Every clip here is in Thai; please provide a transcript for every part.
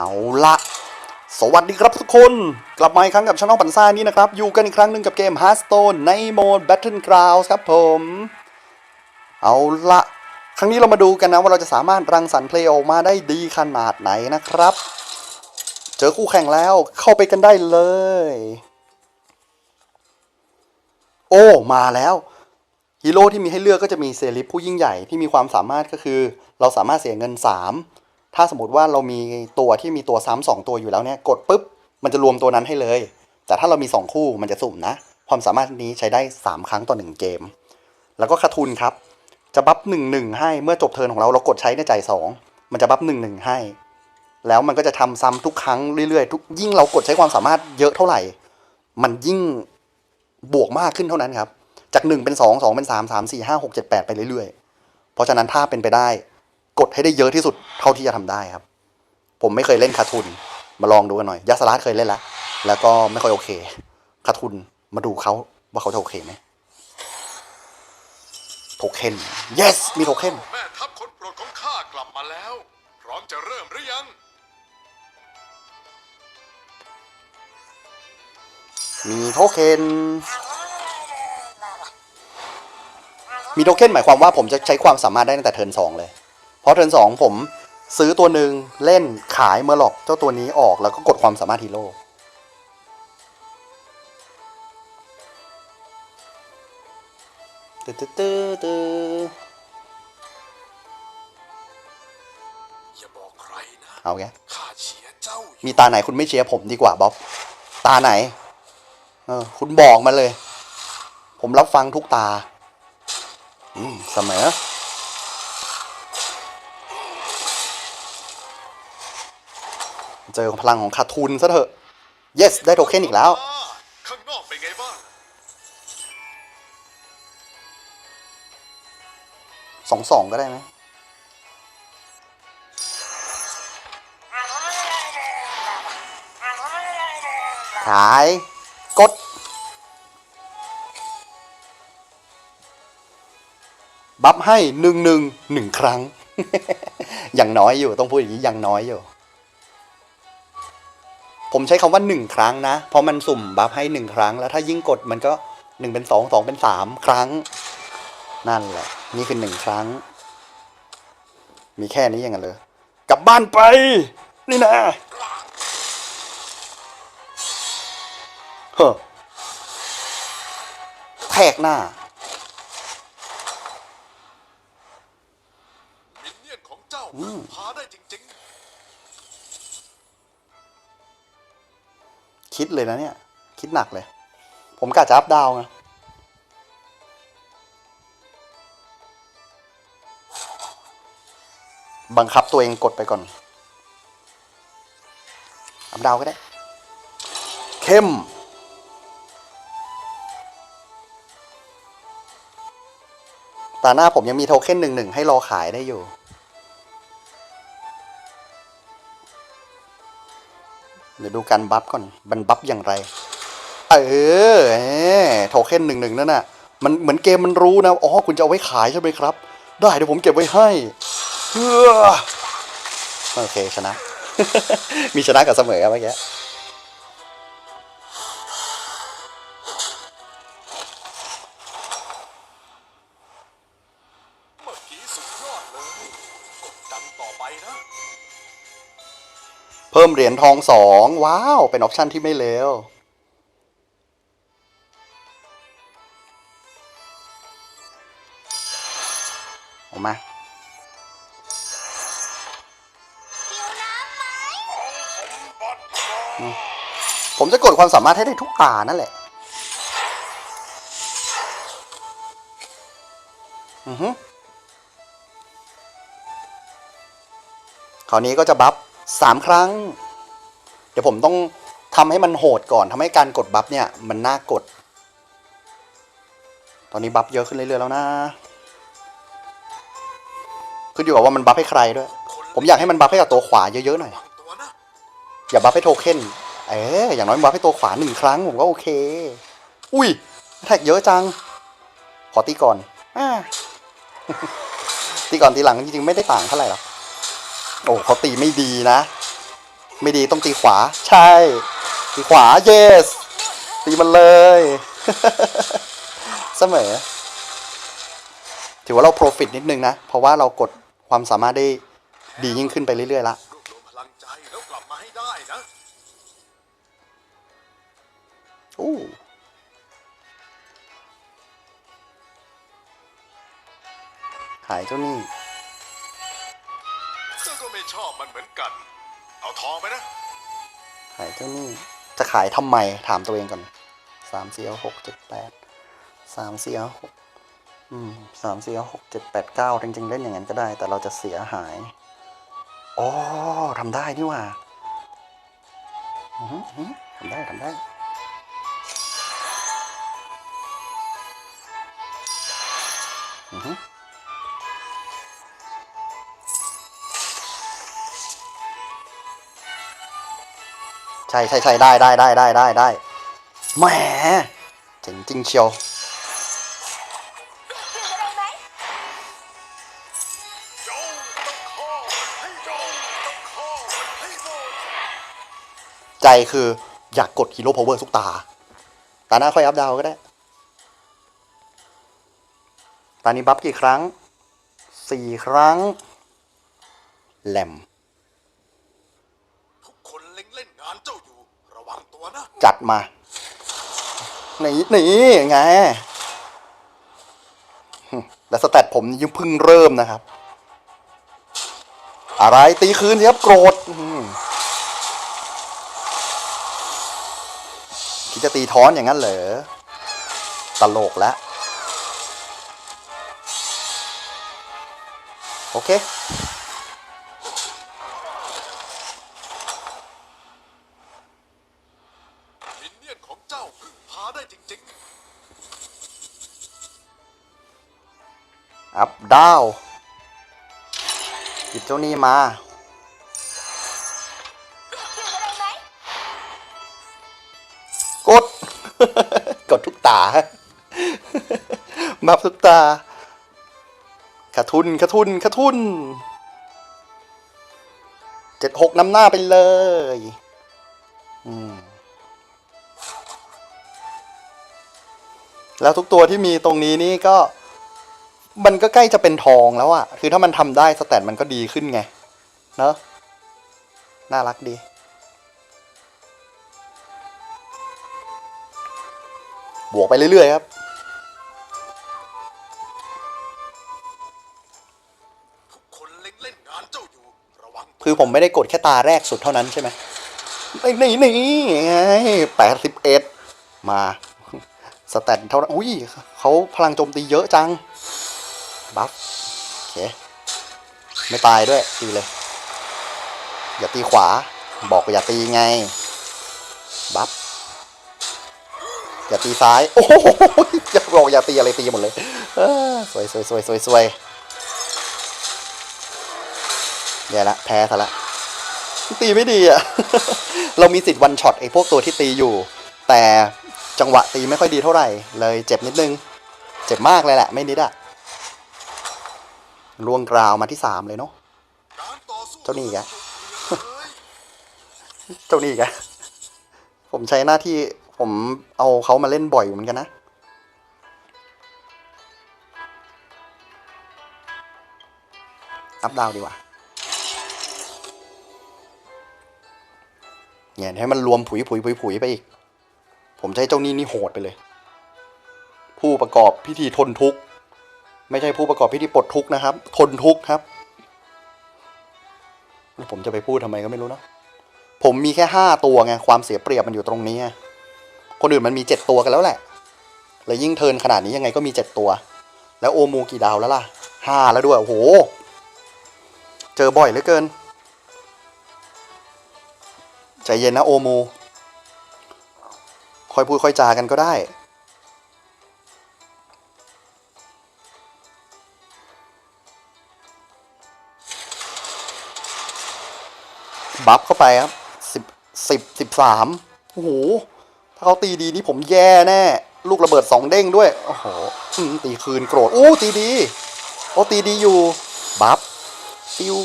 เอาละสวัสดีครับทุกคน กลับมาอีกครั้งกับช่องปันซ่านี่นะครับ อยู่กันอีกครั้งหนึ่งกับเกม Hearthstone ในโหมด Battlegrounds ครับผม เอาละครั้งนี้เรามาดูกันนะว่าเราจะสามารถรังสรรค์เพลย์ออกมาได้ดีขนาดไหนนะครับ เจอคู่แข่งแล้วเข้าไปกันได้เลย โอ้ มาแล้วฮีโร่ที่มีให้เลือกก็จะมีเซเลบผู้ยิ่งใหญ่ที่มีความสามารถก็คือ เราสามารถเสียเงิน 3 ถ้าสมมติว่าเรามีตัวที่มีตัวซ้ำสองตัวอยู่แล้วเนี่ยกดปุ๊บมันจะรวมตัวนั้นให้เลย แต่ถ้าเรามี 2 คู่มันจะสุ่มนะ ความสามารถนี้ใช้ได้ 3 ครั้งต่อ 1 เกม แล้วก็คาทุนครับ จะบัฟหนึ่งหนึ่งให้เมื่อจบเทิร์นของเราเรากดใช้ในใจ่ายสองมันจะบัฟหนึ่งหนึ่งให้ แล้วมันก็จะทำซ้ำทุกครั้งเรื่อยๆ ทุกยิ่งเรากดใช้ความสามารถเยอะเท่าไหร่ มันยิ่งบวกมากขึ้นเท่านั้นครับ จากหนึ่งเป็นสองสองเป็นสามสามสี่ห้าหกเจ็ดแปดไปเรื่อยๆ เพราะฉะนั้นถ้าเป็นไปได้ กดให้ได้เยอะที่สุดเท่าที่จะทำได้ครับ ผมไม่เคยเล่นคาทุนมาลองดูกันหน่อยยาสลาดเคยเล่นแล้วแล้วก็ไม่ค่อยโอเคคาทุนมาดูเขาว่าเขาจะโอเคไหมโทเค็น yes มีโทเค็นแม่ทัพคนโปรดของข้ากลับมาแล้ว พร้อมจะเริ่มหรือยัง มีโทเค็น มีโทเค็นหมายความว่าผมจะใช้ความสามารถได้ตั้งแต่เทิร์นสองเลย เพราะเทิร์นสองผมซื้อตัวหนึ่งเล่นขายเมื่อหลอกเจ้าตัวนี้ออกแล้วก็กดความสามารถฮีโร่ตึ๊ดตึ๊ดตึ๊ดตึ๊ดอย่าบอกใครนะเอาไงข้าเชียร์เจ้าอยู่มีตาไหนคุณไม่เชียร์ผมดีกว่าบ๊อบตาไหน เออ คุณบอกมาเลย ผมรับฟังทุกตา อืม เสมอ เจอพลังของคาทูนซะเถอะ yes ได้โทเค็นอีกแล้ว ข้างนอกเป็นไงบ้างสองสองก็ได้ไหมขาย กด บัฟให้หนึ่งหนึ่งหนึ่งครั้ง อย่างน้อยอยู่ต้องพูดอย่างนี้อย่างน้อยอยู่ ผมใช้คำว่าหนึ่งครั้งนะ เพราะมันสุ่มบัฟให้หนึ่งครั้ง แล้วถ้ายิ่งกดมันก็หนึ่งเป็นสองสองเป็นสามครั้ง นั่นแหละ นี่คือหนึ่งครั้ง มีแค่นี้ยังไงเลย กลับบ้านไป นี่นะเฮ้อแทกหน้ามินเนี่ยนของเจ้าพาได้จริง คิดเลยนะเนี่ย คิดหนักเลย ผมกะจะอัพดาวน์ไงบังคับตัวเองกดไปก่อนอัพดาวก็ได้ เข้มตาหน้าผมยังมีโทเค็นหนึ่งหนึ่งให้รอขายได้อยู่ เดี๋ยวดูการบัฟก่อนมันบัฟอย่างไร เออเอโทเค็นหนึ่งหนึ่งนั่นน่ะ มันเหมือนเกมมันรู้นะ อ๋อ คุณจะเอาไว้ขายใช่ไหมครับ ได้เดี๋ยวผมเก็บไว้ให้เออโอเคชนะ มีชนะกับเสมอครับเมื่อกี้ เหรียญทองสองว้าว เป็นออปชันที่ไม่เลวออกมาผมจะกดความสามารถให้ได้ทุกตานั่นแหละ อือฮึคราวนี้ก็จะบัฟสามครั้ง ดี๋ยวผมต้องทำให้มันโหดก่อนทำให้การกดบัฟเนี่ยมันน่ากด ตอนนี้บัฟเยอะขึ้นเรื่อยๆแล้วนะขึ้นอยู่กับว่ามันบัฟให้ใครด้วย ผมอยากให้มันบัฟให้กับตัวขวาเยอะๆหน่อย อย่าบัฟให้โทเค็นเอ๊อย่างน้อยบัฟให้ตัวขวาหนึ่งครั้งผมก็โอเค อุ้ยแท็กเยอะจัง ขอตีก่อนอตีก่อนตีหลังจริงๆไม่ได้ต่างเท่าไหร่หรอก โอ้เขาตีไม่ดีนะ ไม่ดีต้องตีขวา ใช่ ตีขวา yes ตีมันเลย เสมอ ถือว่าเรา profit นิดนึงนะ เพราะว่าเรากดความสามารถได้ดียิ่งขึ้นไปเรื่อยๆละรวบรวมพลังใจแล้วกลับมาให้ได้นะอู้ขายเจ้านี่ซึ่งก็ไม่ชอบมันเหมือนกัน เอาทองไปนะ ขายเจ้านี่จะขายทำไมถามตัวเองก่อนสามสี่หกเจ็ดแปดสามสี่หกอืมสามสี่หกเจ็ดแปดเก้าจริงๆเล่นอย่างนั้นก็ได้ แต่เราจะเสียหายอ๋อทำได้นี่ว่าทำได้ทำได้อือ ใช่ใช่ใช่ได้ได้ได้ได้ได้ได้แหมเจ๋งจริงเชียวใจคืออยากกดฮีโร่พาวเวอร์ทุกตา ตาหน้าค่อยอัพดาวก็ได้ตานี้บัฟกี่ครั้ง สี่ครั้ง แหลม ทุกคนเล็งเล่นงานเจ้าอยู่ ระวังตัวนะ จัดมาหนี่นี่ไง และสแตทผมยังเพิ่งเริ่มนะครับ อะไรตีคืนสิครับโกรธคิดจะตีท้อนอย่างนั้นเหรอ ตลกแล้ว โอเค มินเนี่ยนของเจ้าพึ่งพา ได้จริงอัพดาวหยิบเจ้านี่มากดกดทุกตา บับทุกตาขาทุนขาทุนขาทุน เจ็ดหกนำหน้าไปเลย อืม แล้วทุกตัวที่มีตรงนี้นี่ก็ มันก็ใกล้จะเป็นทองแล้วอะคือถ้ามันทำได้สแตทมันก็ดีขึ้นไง เนอะน่ารักดี บวกไปเรื่อยๆครับๆทุกคนเล็งเล่นงานเจ้าอยู่ระวังคือผมไม่ได้กดแค่ตาแรกสุดเท่านั้นใช่ไหมนี่นี่นี่ไงแปดสิบเอ็ดมา สแตทเท่านั้นอุ้ยเขาพลังโจมตีเยอะจัง บัฟโอเค ไม่ตายด้วยตีเลย อย่าตีขวา บอกว่าอย่าตีไง บัฟอย่าตีซ้าย โอ้โหอย่าบอกอย่าตีอะไรตีหมดเลยสวยสวยสวยสวยสวยแย่ละ แพ้ซะละ ตีไม่ดีอะ เรามีสิทธิ์วันช็อตไอ้พวกตัวที่ตีอยู่ แต่ จังหวะตีไม่ค่อยดีเท่าไหร่ เลยเจ็บนิดนึง เจ็บมากเลยแหละ ไม่นิดอะลวงกราวมาที่สามเลยเนาะเจ้านี่อีกเจ้านี่แกผมใช้หน้าที่ผมเอาเขามาเล่นบ่อยเหมือนกันนะอัพดาวดีกว่าเนี่ยให้มันรวมผุยผุยผุยผุยไปอีก ผมใช้เจ้านี่นี่โหดไปเลย ผู้ประกอบพิธีทนทุกข์ไม่ใช่ผู้ประกอบพิธีปลดทุกข์นะครับ ทนทุกข์ครับแล้วผมจะไปพูดทำไมก็ไม่รู้เนอะผมมีแค่ห้าตัวไงความเสียเปรียบมันอยู่ตรงนี้คนอื่นมันมีเจ็ดตัวกันแล้วแหละแล้วยิ่งเทินขนาดนี้ยังไงก็มีเจ็ดตัว แล้วโอมูกี่ดาวแล้วล่ะห้าแล้วด้วยโอ้โห เจอบ่อยเหลือเกินใจเย็นนะโอมู ค่อยพูดค่อยจากันก็ได้บัฟเข้าไปครับสิบสิบสิบสามโอ้โห ถ้าเขาตีดีนี่ผมแย่แน่ ลูกระเบิดสองเด้งด้วย โอ้โหอืมตีคืนโกรธ อู้ตีดี โอ้ตีดีอยู่ บัฟฟิว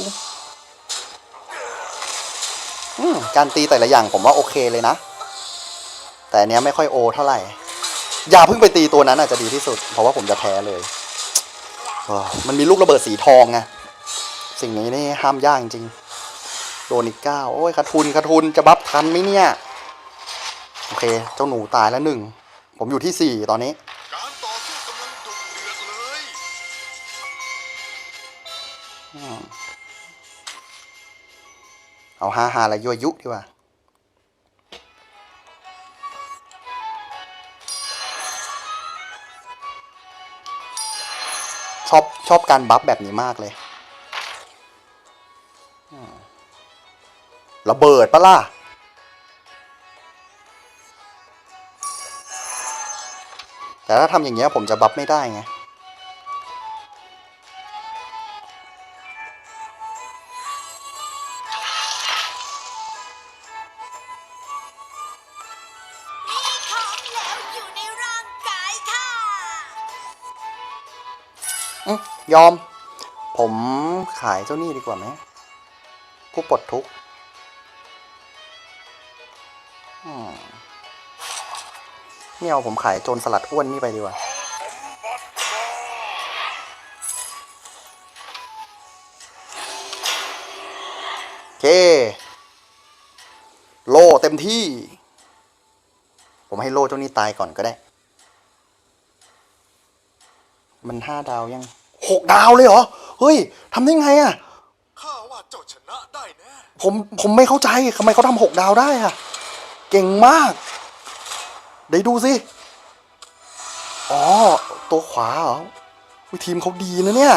อืมการตีแต่ละอย่างผมว่าโอเคเลยนะ แต่อันเนี้ยไม่ค่อยโอเท่าไหร่ อย่าเพิ่งไปตีตัวนั้นอาจจะดีที่สุด เพราะว่าผมจะแพ้เลยเออมันมีลูกระเบิดสีทองไง สิ่งนี้นี่ห้ามยากจริงๆโดนอีกเก้าโอ้ยขาดทุนขาดทุนจะบัฟทันไหมเนี่ย โอเค เจ้าหนูตายแล้วหนึ่ง ผมอยู่ที่สี่ตอนนี้ การต่อสู้กำลังดุเดือดเลยเอาฮาฮาและยั่วยุดีกว่า อบชอบการบัฟแบบนี้มากเลย ระเบิดปะล่ะ แต่ถ้าทำอย่างเงี้ยผมจะบัฟไม่ได้ไง อยอม ผมขายเจ้านี่ดีกว่าไหมผู้ปลดทุกข์อืมไม่เอาผมขายโจรสลัดอ้วนนี่ไปดีกว่าโอเค โล่เต็มที่ ผมให้โล่เจ้านี่ตายก่อนก็ได้ มันห้าดาวยัง หกดาวเลยเหรอ เฮ้ยทำได้ไงอะข้าว่าเจ้าชนะได้แน่ผมผมไม่เข้าใจทำไมเขาทำหกดาวได้อะเก่งมากได้ดูสิ อ๋อ ตัวขวาเหรออุ๊ยทีมเขาดีนะเนี่ย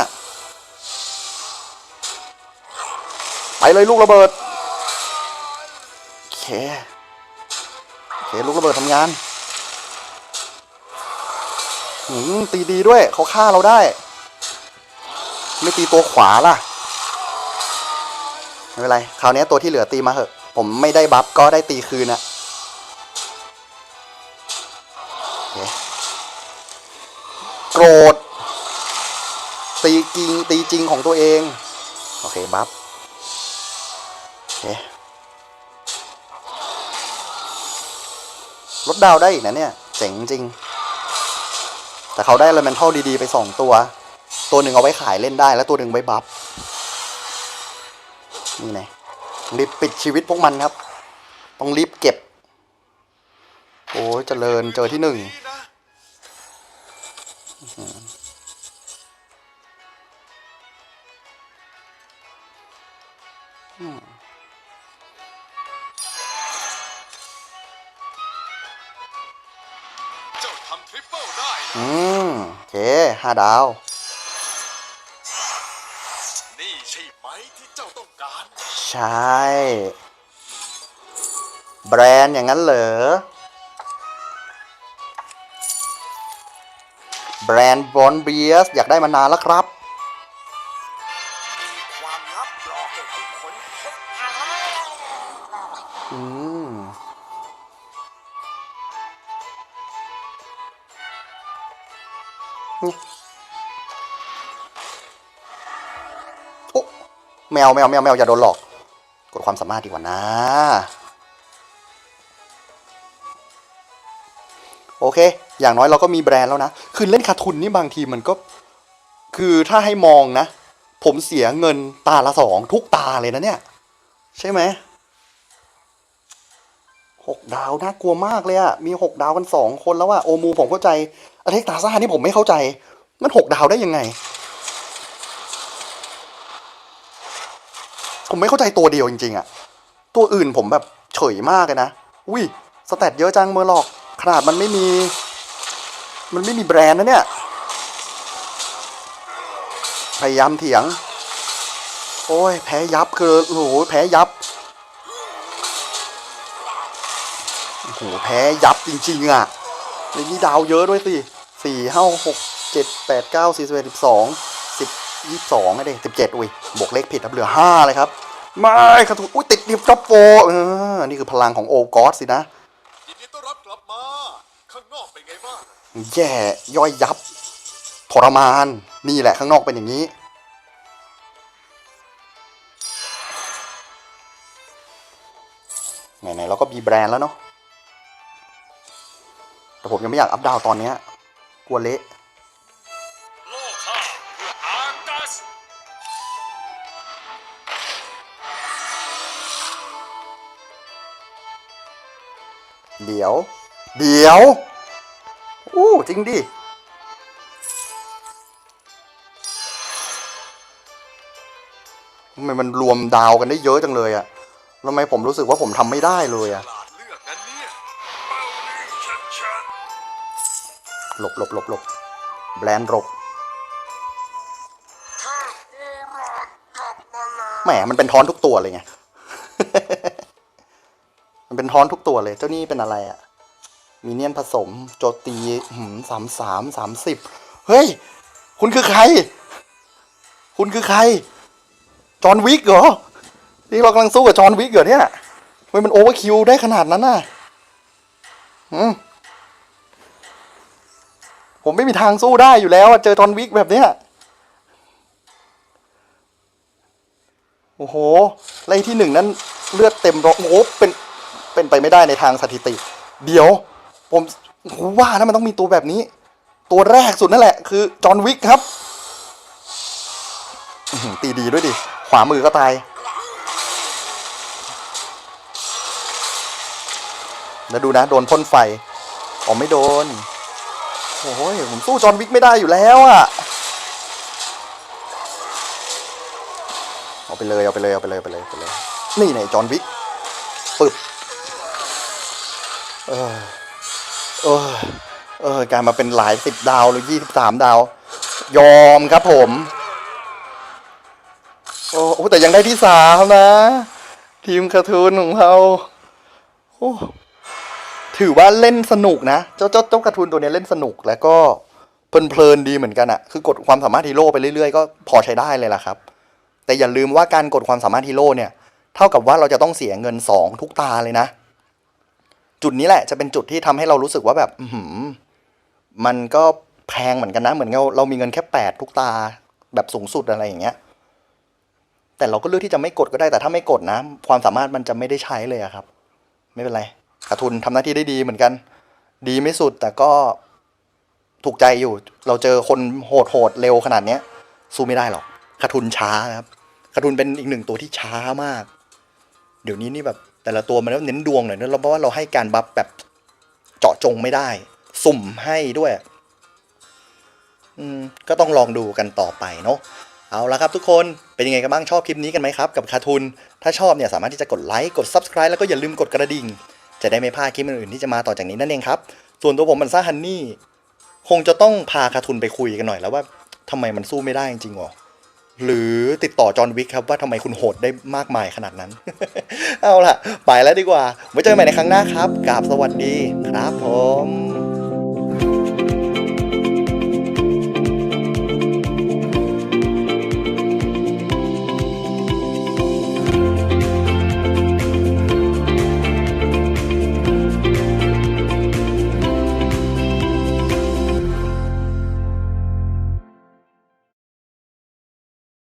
ไปเลยลูกระเบิด โอเค โอเค ลูกระเบิดทำงาน หืมตีดีด้วย เขาฆ่าเราได้ ไม่ตีตัวขวาล่ะ ไม่เป็นไร คราวนี้ตัวที่เหลือตีมาเหอะ ผมไม่ได้บัฟก็ได้ตีคืนอะโกรธ ตีจริง ตีจริงของตัวเอง โอเค บัฟโอเคลดดาวได้อีกนะเนี่ย เจ๋งจริง แต่เขาได้เลเมนทัลดีๆไปสองตัว ตัวหนึ่งเอาไว้ขายเล่นได้ แล้วตัวหนึ่งไว้บัฟนี่ไงรีบปิดชีวิตพวกมันครับ ต้องรีบเก็บ โอ้ยเจริญเจอที่หนึ่งอืม ห้าดาว นี่ใช่ไหมที่เจ้าต้องการ ใช่ แบรนด์อย่างนั้นเหรอ แบรนด์บอนเบียสอยากได้มานานแล้วครับมีความลับรอให้เราค้นพบอืม แมวแมวแมวแมวอย่าโดนหลอก กดความสามารถดีกว่านะ โอเค อย่างน้อยเราก็มีแบรนด์แล้วนะ คือเล่นคาทุนนี่บางทีมันก็ คือถ้าให้มองนะ ผมเสียเงินตาละสองทุกตาเลยนะเนี่ย ใช่ไหมหกดาวน่ากลัวมากเลยอะมีหกดาวกันสองคนแล้วอะโอมูผมเข้าใจอเล็กตาซ่านี่ผมไม่เข้าใจ มันหกดาวได้ยังไง ผมไม่เข้าใจตัวเดียวจริงๆอะตัวอื่นผมแบบเฉยมากเลยนะอุ้ยสแตทเยอะจังเมอร์หลอกขนาดมันไม่มี มันไม่มีแบรนด์นะเนี่ย พยายามเถียง โอ้ย แพ้ยับคือโอ้โหแพ้ยับโอ้โหแพ้ยับจริงๆอะในนี้ดาวเยอะด้วยสิสี่ห้าหกเจ็ดแปดเก้าสี่สิบเอ็ดสิบสองสิบยี่สิบสองไอ้เด็กสิบเจ็ดอุ้ยบวกเลขผิดครับเหลือห้าเลยครับ ไม่ครับอุ้ยติดดิฟท็อปโฟเออนี่คือพลังของโอกอสสินะยินดีต้อนรับกลับมา ข้างนอกเป็นไงบ้าง แย่ย่อยยับ ทรมาน นี่แหละข้างนอกเป็นอย่างนี้โไหนๆเราก็มีแบรนด์แล้วเนาะ แต่ผมยังไม่อยากอัพดาวน์ตอนเนี้ยกลัวเละ เดี๋ยว เดี๋ยว อู้จริงดิ ทำไมมันรวมดาวกันได้เยอะจังเลยอะทำไมผมรู้สึกว่าผมทำไม่ได้เลยอะหลบหลบหลบหลบแบรนด์หลบแหมมันเป็นท้อนทุกตัวเลยไง เป็นท้อนทุกตัวเลย เจ้านี่เป็นอะไรอะมีเนียนผสม โจตีสามสามสามสิบเฮ้ย คุณคือใคร คุณคือใคร จอห์นวิกเหรอ นี่เรากำลังสู้กับจอห์นวิกเหรอเนี่ยทำไมมันโอเวอร์คิวได้ขนาดนั้นน่ะอืมผมไม่มีทางสู้ได้อยู่แล้วเจอจอห์นวิกแบบเนี้ยโอ้โหไล่ที่หนึ่งนั้นเลือดเต็มรกโอ้เป็น เป็นไปไม่ได้ในทางสถิติ เดี๋ยว ผมว่านะมันต้องมีตัวแบบนี้ ตัวแรกสุดนั่นแหละ คือจอห์นวิกครับตีดีด้วยดิ ขวามือก็ตาย แล้วดูนะ โดนพ่นไฟอ๋อไม่โดน โอ้โหผมสู้จอห์นวิกไม่ได้อยู่แล้วอะเอาไปเลยเอาไปเลยเอาไปเลยเอาไปเลยเอาไปเลย นี่ไหนจอห์นวิกปึบ เออเออเออการมาเป็นหลายสิบดาวหรือยี่สิบสามดาว ยอมครับผม โอ้โอ้แต่ยังได้ที่สามนะ ทีมการ์ตูนของเราโอ้ถือว่าเล่นสนุกนะ เจ้าเจ้าเจ้าการ์ตูนตัวนี้เล่นสนุกแล้วก็เพลินๆดีเหมือนกันอะคือกดความสามารถฮีโร่ไปเรื่อยๆก็พอใช้ได้เลยล่ะครับ แต่อย่าลืมว่าการกดความสามารถฮีโร่เนี่ย เท่ากับว่าเราจะต้องเสียเงินสองทุกตาเลยนะ จุดนี้แหละจะเป็นจุดที่ทำให้เรารู้สึกว่าแบบอืมันก็แพงเหมือนกันนะ เหมือนเราเรามีเงินแค่แปดทุกตาแบบสูงสุดอะไรอย่างเงี้ย แต่เราก็เลือกที่จะไม่กดก็ได้แต่ถ้าไม่กดนะ ความสามารถมันจะไม่ได้ใช้เลยอะครับ ไม่เป็นไรขาทุนทำหน้าที่ได้ดีเหมือนกัน ดีไม่สุดแต่ก็ถูกใจอยู่ เราเจอคนโหดโหดเร็วขนาดเนี้ย สู้ไม่ได้หรอกขาทุนช้าครับขาทุนเป็นอีกหนึ่งตัวที่ช้ามาก เดี๋ยวนี้นี่แบบ แต่ละตัวมันเน้นดวงหน่อยนะเพราะว่าเราให้การบัฟแบบเจาะจงไม่ได้ สุ่มให้ด้วย อืม ก็ต้องลองดูกันต่อไปเนาะเอาละครับทุกคนเป็นยังไงกันบ้างชอบคลิปนี้กันไหมครับกับคาทุน ถ้าชอบเนี่ยสามารถที่จะกดไลค์กด Subscribe แล้วก็อย่าลืมกดกระดิ่ง จะได้ไม่พลาดคลิปอื่นๆที่จะมาต่อจากนี้นั่นเองครับ ส่วนตัวผมมันซ่าฮันนี่ คงจะต้องพาคาทุนไปคุยกันหน่อยแล้วว่าทำไมมันสู้ไม่ได้จริงๆหรอ หรือติดต่อจอห์นวิกครับว่าทำไมคุณโหดได้มากมายขนาดนั้น เอาล่ะ ไปแล้วดีกว่าไว้เจอกันใหม่ในครั้งหน้าครับกราบสวัสดีครับผม